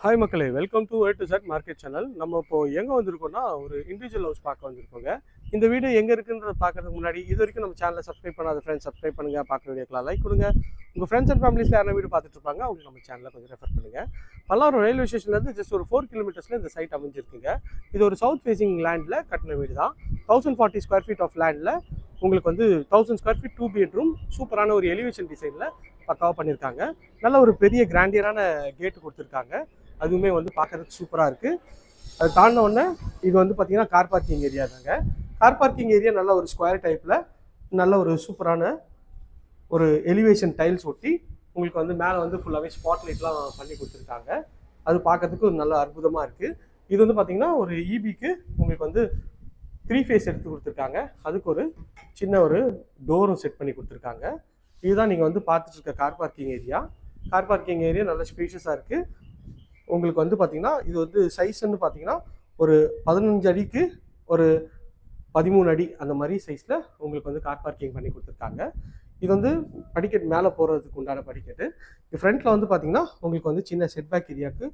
Hi மக்களே welcome to A to Z market channel நம்ம இப்போ எங்கே வந்திருக்கோம்னா ஒரு இண்டிவிஜுவல் ஹவுஸ் பார்க்க வந்திருக்கோங்க. இந்த வீடியோ எங்கே இருக்குன்றத பார்க்குறதுக்கு முன்னாடி இது வரைக்கும் நம்ம சேனலை சப்ஸ்கிரைப் பண்ணாத ஃப்ரெண்ட்ஸ் சப்ஸ்கிரைப் பண்ணுங்கள் பார்க்குற வீடியோக்கெலாம் லைக் கொடுங்க. உங்கள் ஃப்ரெண்ட்ஸ் அண்ட் ஃபேமிலிஸில் யாரும் வீடு பார்த்துட்டு இருப்பாங்க அவங்க நம்ம சேனலில் கொஞ்சம் ரெஃபர் பண்ணுங்கள் பல்லாவரம் ரயில்வே ஸ்டேஷன்லேருந்து ஜஸ்ட் ஒரு ஃபோர் கிலோமீட்டர்ஸில் இந்த சைட் அமைஞ்சிருக்குங்க. இது ஒரு சவுத் ஃபேசிங் லேண்டில் கட்டின வீடு தான் thousand forty square feet of லேண்டில் உங்களுக்கு வந்து thousand square feet two bedroom சூப்பரான ஒரு எலிவேஷன் டிசைனில் பக்காவாக பண்ணியிருக்காங்க நல்ல ஒரு பெரிய கிராண்டியரான கேட்டு கொடுத்துருக்காங்க. அதுவுமே வந்து பார்க்கறதுக்கு சூப்பராக இருக்குது அது தாண்டின உடனே இது வந்து பார்த்தீங்கன்னா கார் பார்க்கிங் ஏரியா தாங்க. கார் பார்க்கிங் ஏரியா நல்ல ஒரு ஸ்கொயர் டைப்பில் நல்ல ஒரு சூப்பரான ஒரு எலிவேஷன் டைல்ஸ் ஒட்டி உங்களுக்கு வந்து மேலே வந்து ஃபுல்லாகவே ஸ்பாட்லைட்லாம் பண்ணி கொடுத்துருக்காங்க. அது பார்க்கறதுக்கு ஒரு நல்ல அற்புதமாக இருக்குது இது வந்து பார்த்திங்கன்னா ஒரு இபிக்கு உங்களுக்கு வந்து த்ரீ ஃபேஸ் எடுத்து கொடுத்துருக்காங்க. அதுக்கு ஒரு சின்ன ஒரு டோரும் செட் பண்ணி கொடுத்துருக்காங்க. இதுதான் நீங்கள் வந்து பார்த்துட்டு இருக்க car parking area car parking area நல்ல ஸ்பேஷியஸாக இருக்குது உங்களுக்கு வந்து பார்த்திங்கன்னா இது வந்து சைஸ்ன்னு பார்த்தீங்கன்னா ஒரு பதினஞ்சு அடிக்கு ஒரு பதிமூணு அடி அந்த மாதிரி சைஸில் உங்களுக்கு வந்து கார் பார்க்கிங் பண்ணி கொடுத்துருக்காங்க. இது வந்து படிக்கட் மேலே போகிறதுக்கு உண்டான படிக்கட்டு. இது ஃப்ரண்ட்டில் வந்து பார்த்தீங்கன்னா உங்களுக்கு வந்து சின்ன செட்பேக் ஏரியாவுக்கு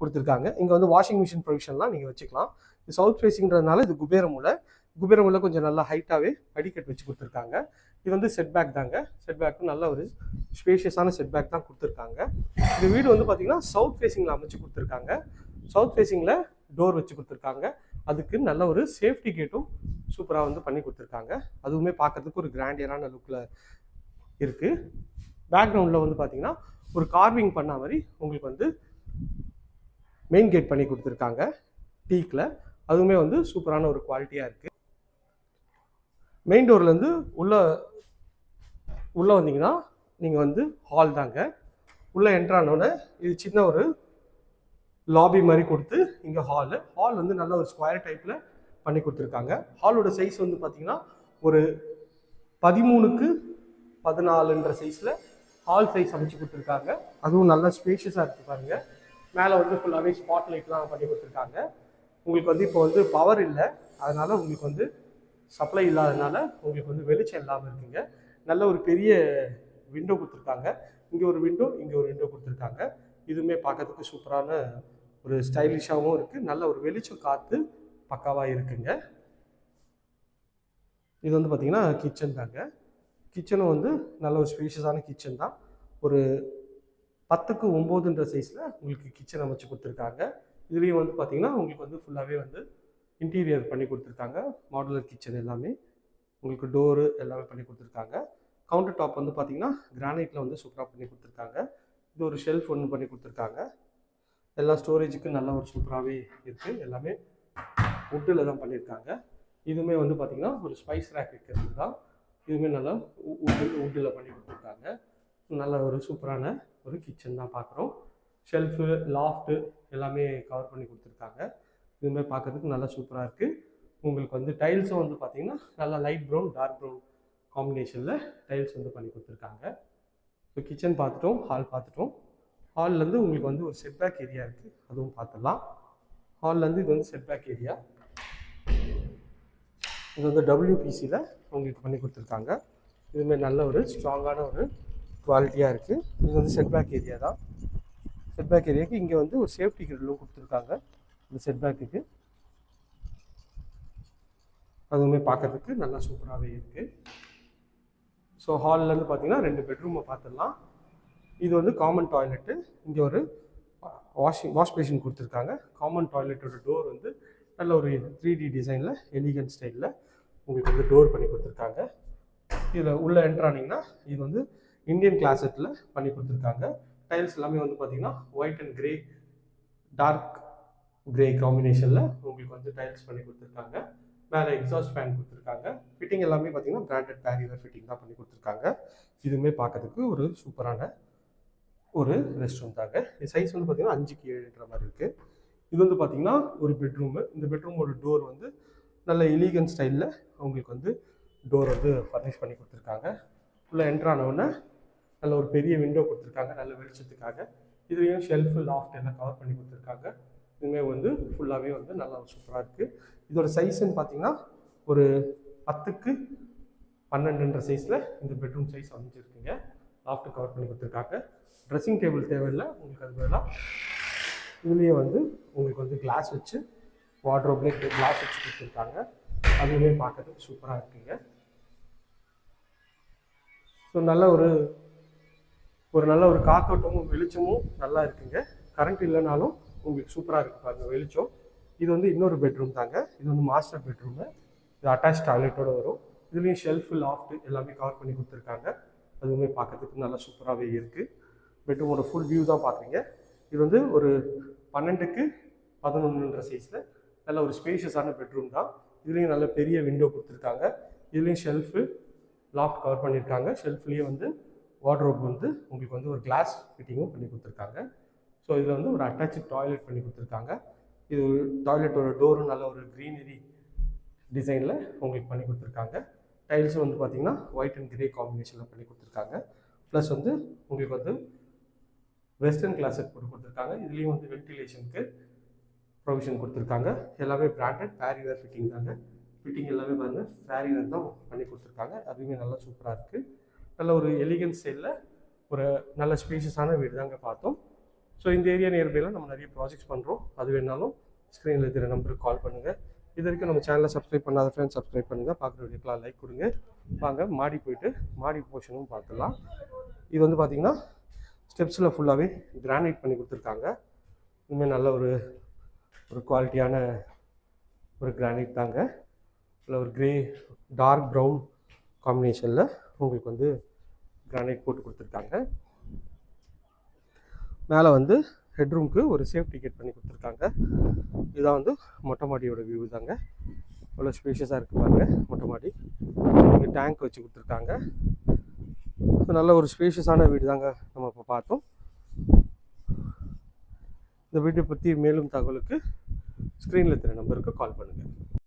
கொடுத்துருக்காங்க. இங்கே வந்து வாஷிங் மிஷின் ப்ரொவிஷன்லாம் நீங்கள் வச்சுக்கலாம். இது சவுத் ஃபேஸிங்கிறதுனால இது குபேரமுல குபேரமுல கொஞ்சம் நல்லா ஹைட்டாகவே படிக்கட் வச்சு கொடுத்துருக்காங்க. இது வந்து செட்பேக் தாங்க. செட்பேக்கும் நல்ல ஒரு ஸ்பேஷியஸான செட்பேக் தான் கொடுத்துருக்காங்க. இந்த வீடு வந்து பார்த்தீங்கன்னா சவுத் ஃபேஸிங்கில் அமைச்சு கொடுத்துருக்காங்க. சவுத் ஃபேஸிங்கில் டோர் வச்சு கொடுத்துருக்காங்க. அதுக்கு நல்ல ஒரு சேஃப்டி கேட்டும் சூப்பராக வந்து பண்ணி கொடுத்துருக்காங்க. அதுவுமே பார்க்கறதுக்கு ஒரு கிராண்டியரான லுக்கில் இருக்குது பேக்ரவுண்டில் வந்து பார்த்திங்கன்னா ஒரு கார்விங் பண்ண மாதிரி உங்களுக்கு வந்து மெயின் கேட் பண்ணி கொடுத்துருக்காங்க. டீக்கில் அதுவுமே வந்து சூப்பரான ஒரு குவாலிட்டியாக இருக்குது மெயின் டோர்லேருந்து உள்ளே உள்ளே வந்தீங்கன்னா நீங்கள் வந்து ஹால் தாங்க. உள்ளே என்ட்ரானோடனே இது சின்ன ஒரு லாபி மாதிரி கொடுத்து இங்கே ஹாலு ஹால் வந்து நல்ல ஒரு ஸ்கொயர் டைப்பில் பண்ணி கொடுத்துருக்காங்க. ஹாலோட சைஸ் வந்து பார்த்தீங்கன்னா ஒரு பதிமூணுக்கு பதினாலுன்ற சைஸில் ஹால் சைஸ் அமைச்சு கொடுத்துருக்காங்க. அதுவும் நல்லா ஸ்பேஷியஸாக இருக்குது பாருங்கள் மேலே வந்து ஃபுல்லாகவே ஸ்பாட் லைட்லாம் பண்ணி கொடுத்துருக்காங்க. உங்களுக்கு வந்து இப்போ வந்து பவர் இல்லை. அதனால் உங்களுக்கு வந்து சப்ளை இல்லாதனால உங்களுக்கு வந்து வெளிச்சம் இல்லாமல் இருக்குங்க. நல்ல ஒரு பெரிய விண்டோ கொடுத்துருக்காங்க. இங்கே ஒரு விண்டோ இங்கே ஒரு விண்டோ கொடுத்துருக்காங்க. இதுவுமே பார்க்கறதுக்கு சூப்பரான ஒரு ஸ்டைலிஷாகவும் இருக்குது நல்ல ஒரு வெளிச்சம் காற்று பக்காவாக இருக்குங்க. இது வந்து பார்த்திங்கன்னா கிச்சன் தாங்க. கிச்சனும் வந்து நல்ல ஒரு ஸ்பேஷியஸான கிச்சன் தான். ஒரு பத்துக்கு ஒம்போதுன்ற சைஸில் உங்களுக்கு கிச்சன் அமைச்சு கொடுத்துருக்காங்க. இதுலேயும் வந்து பார்த்திங்கன்னா உங்களுக்கு வந்து ஃபுல்லாகவே வந்து இன்டீரியர் பண்ணி கொடுத்துருக்காங்க. மாடுலர் கிச்சன் எல்லாமே உங்களுக்கு டோரு எல்லாமே பண்ணி கொடுத்துருக்காங்க. கவுண்டர் டாப் வந்து பார்த்திங்கன்னா கிரானைட்டில் வந்து சூப்பராக பண்ணி கொடுத்துருக்காங்க. இது ஒரு ஷெல்ஃப் ஒன்று பண்ணி கொடுத்துருக்காங்க. எல்லா ஸ்டோரேஜுக்கும் நல்ல ஒரு சூப்பராகவே இருக்குது எல்லாமே வுட்டில் தான் பண்ணியிருக்காங்க இதுவுமே வந்து பார்த்திங்கன்னா ஒரு ஸ்பைஸ் ரேக் வைக்கிறது தான். இதுவுமே நல்லா உட்டு வுட்டில் பண்ணி கொடுத்துருக்காங்க. நல்ல ஒரு சூப்பரான ஒரு கிச்சன் தான் பார்க்குறோம் ஷெல்ஃபு லாஃப்ட்டு எல்லாமே கவர் பண்ணி கொடுத்துருக்காங்க. இதுவுமே பார்க்கறதுக்கு நல்லா சூப்பராக இருக்குது உங்களுக்கு வந்து டைல்ஸும் வந்து பார்த்திங்கன்னா நல்லா லைட் ப்ரௌன் டார்க் ப்ரௌன் காம்பினேஷனில் டைல்ஸ் வந்து பண்ணி கொடுத்துருக்காங்க. ஸோ கிச்சன் பார்த்துட்டோம் ஹால் பார்த்துட்டோம். ஹால்லேருந்து உங்களுக்கு வந்து ஒரு செட்பேக் ஏரியா இருக்குது அதுவும் பார்த்துடலாம். ஹால்லேருந்து இது வந்து செட்பேக் ஏரியா இது வந்து டபிள்யூபிசியில் உங்களுக்கு பண்ணி கொடுத்துருக்காங்க. இதுமாரி நல்ல ஒரு ஸ்ட்ராங்கான ஒரு குவாலிட்டியாக இருக்குது இது வந்து செட்பேக் ஏரியா தான். செட்பேக் ஏரியாவுக்கு இங்கே வந்து ஒரு சேஃப்டி கிரில்லும் கொடுத்துருக்காங்க. இந்த செட்பேக்குக்கு அதுவுமே பார்க்கறதுக்கு நல்லா சூப்பராகவே இருக்குது ஸோ ஹால்லேருந்து பார்த்தீங்கன்னா ரெண்டு பெட்ரூமை பார்த்துடலாம் இது வந்து காமன் டாய்லெட்டு இங்கே ஒரு வாஷிங் வாஷ் பேஷின் கொடுத்துருக்காங்க. காமன் டாய்லெட்டோட டோர் வந்து நல்ல ஒரு த்ரீ டி டிசைனில் எலிகன்ட் ஸ்டைலில் உங்களுக்கு வந்து டோர் பண்ணி கொடுத்துருக்காங்க. இதில் உள்ளே என்ட்ரானிங்கன்னா இது வந்து இந்தியன் கிளாசெட்டில் பண்ணி கொடுத்துருக்காங்க. டைல்ஸ் எல்லாமே வந்து பார்த்திங்கன்னா white and grey dark grey காம்பினேஷனில் உங்களுக்கு வந்து டைல்ஸ் பண்ணி கொடுத்துருக்காங்க. மேலே எக்ஸாஸ்ட் ஃபேன் கொடுத்துருக்காங்க. ஃபிட்டிங் எல்லாமே பார்த்தீங்கன்னா பிராண்டட் பேரியர் ஃபிட்டிங் தான் பண்ணி கொடுத்துருக்காங்க. இதுவுமே பார்க்கறதுக்கு ஒரு சூப்பரான ஒரு ரெஸ்ட் ரூம் தாங்க. இது சைஸ் வந்து பார்த்தீங்கன்னா அஞ்சுக்கு ஏழுன்ற மாதிரி இருக்குது இது வந்து பார்த்தீங்கன்னா ஒரு பெட்ரூமு இந்த பெட்ரூமோட டோர் வந்து நல்ல எலிகன் ஸ்டைலில் அவங்களுக்கு வந்து டோர் வந்து ஃபர்னிஷ் பண்ணி கொடுத்துருக்காங்க. உள்ளே என்ட்ரானவுடனே நல்ல ஒரு பெரிய விண்டோ கொடுத்துருக்காங்க. நல்ல வெளிச்சத்துக்காக. இதுலேயும் ஷெல்ஃபு லாஃப்ட் எல்லாம் கவர் பண்ணி கொடுத்துருக்காங்க. இதுவுமே வந்து ஃபுல்லாகவே வந்து நல்லா சூப்பராக இருக்குது இதோட சைஸ்ன்னு பார்த்தீங்கன்னா ஒரு பத்துக்கு பன்னெண்டுன்ற சைஸில் இந்த பெட்ரூம் சைஸ் அமைஞ்சிருக்குங்க. லாஃப்ட் கவர் பண்ணி கொடுத்துருக்காங்க. ட்ரெஸ்ஸிங் டேபிள் தேவையில்லை உங்களுக்கு அது பதிலாக இதுலேயே வந்து உங்களுக்கு வந்து கிளாஸ் வச்சு வாட்ரோப்லேயே கிளாஸ் வச்சு கொடுத்துருக்காங்க. அதுவுமே பார்க்கறதுக்கு சூப்பராக இருக்குங்க. ஸோ நல்ல ஒரு ஒரு நல்ல ஒரு காத்தோட்டமும் வெளிச்சமும் நல்லா இருக்குங்க. கரண்ட் இல்லைனாலும் உங்களுக்கு சூப்பராக இருக்கு பாருங்கள் வெளிச்சம். இது வந்து இன்னொரு பெட்ரூம் தாங்க. இது வந்து மாஸ்டர் பெட்ரூமு இது அட்டாச் டாய்லெட்டோடு வரும். இதுலேயும் ஷெல்ஃபு லாஃப்ட் எல்லாமே கவர் பண்ணி கொடுத்துருக்காங்க. அதுவுமே பார்க்கறதுக்கு நல்லா சூப்பராகவே இருக்குது பெட்ரூமோட ஃபுல் வியூ தான் பார்க்குறீங்க இது வந்து ஒரு பன்னெண்டுக்கு பதினொன்றுன்ற சைஸில் நல்ல ஒரு ஸ்பேஷியஸான பெட்ரூம் தான். இதுலேயும் நல்ல பெரிய விண்டோ கொடுத்துருக்காங்க. இதுலேயும் ஷெல்ஃபு லாஃப்ட் கவர் பண்ணியிருக்காங்க. ஷெல்ஃப்லேயே வந்து வார்ட்ரோப் வந்து உங்களுக்கு வந்து ஒரு கிளாஸ் ஃபிட்டிங்கும் பண்ணி கொடுத்துருக்காங்க. ஸோ இதில் வந்து ஒரு அட்டாச்சு டாய்லெட் பண்ணி கொடுத்துருக்காங்க. இது டாய்லெட்டோட டோரும் நல்ல ஒரு க்ரீனரி டிசைனில் உங்களுக்கு பண்ணி கொடுத்துருக்காங்க. டைல்ஸும் வந்து பார்த்தீங்கன்னா ஒயிட் அண்ட் கிரே காம்பினேஷனில் பண்ணி கொடுத்துருக்காங்க. ப்ளஸ் வந்து உங்களுக்கு வந்து வெஸ்டர்ன் கிளாஸட் போட்டு கொடுத்துருக்காங்க. இதுலேயும் வந்து வென்டிலேஷனுக்கு ப்ரொவிஷன் கொடுத்துருக்காங்க. எல்லாமே பிராண்டட் பேரிவேர் ஃபிட்டிங் தாங்க. ஃபிட்டிங் எல்லாமே பாருங்கள் பேரிவேர் தான் பண்ணி கொடுத்துருக்காங்க. அதுவுமே நல்லா சூப்பராக இருக்குது நல்ல ஒரு எலிகன்ஸ் ஸ்டைலில் ஒரு நல்ல ஸ்பேஷியஸான வீடு தாங்க பார்த்தோம். ஸோ இந்த ஏரியா நியர்பையில் நம்ம நிறைய ப்ராஜெக்ட்ஸ் பண்ணுறோம் அது வேணாலும் ஸ்க்ரீனில் இருக்கிற நம்பருக்கு கால் பண்ணுங்கள் இது வரைக்கும் நம்ம சேனலை சப்ஸ்கிரைப் பண்ணாத ஃப்ரெண்ட்ஸ் சப்ஸ்கிரைப் பண்ணுங்கள் பார்க்குற வீடியோக்கெலாம் லைக் கொடுங்க. வாங்க மாடி போயிட்டு மாடி போர்ஷனும் பார்த்துடலாம் இது வந்து பார்த்திங்கன்னா ஸ்டெப்ஸில் ஃபுல்லாகவே கிரானைட் பண்ணி கொடுத்துருக்காங்க. இனிமேல் நல்ல ஒரு ஒரு குவாலிட்டியான ஒரு கிரானைட் தாங்க. இல்லை ஒரு க்ரே டார்க் ப்ரௌன் காம்பினேஷனில் உங்களுக்கு வந்து கிரானைட் போட்டு கொடுத்துருக்காங்க. மேலே வந்து ஹெட்ரூம்க்கு ஒரு சேஃப்டி டிக்கெட் பண்ணி கொடுத்துருக்காங்க. இதுதான் வந்து மொட்டை மாடியோட வியூ தாங்க இவ்வளோ ஸ்பேஷியஸாக இருக்குது பாருங்க மொட்டை மாடி இங்கே டேங்க் வச்சு கொடுத்துருக்காங்க. ஸோ நல்ல ஒரு ஸ்பேஷியஸான வீடு தாங்க நம்ம இப்போ பார்த்தோம். இந்த வீட்டை பற்றி மேலும் தகவலுக்கு ஸ்க்ரீனில் தெரிய நம்பருக்கு கால் பண்ணுங்கள்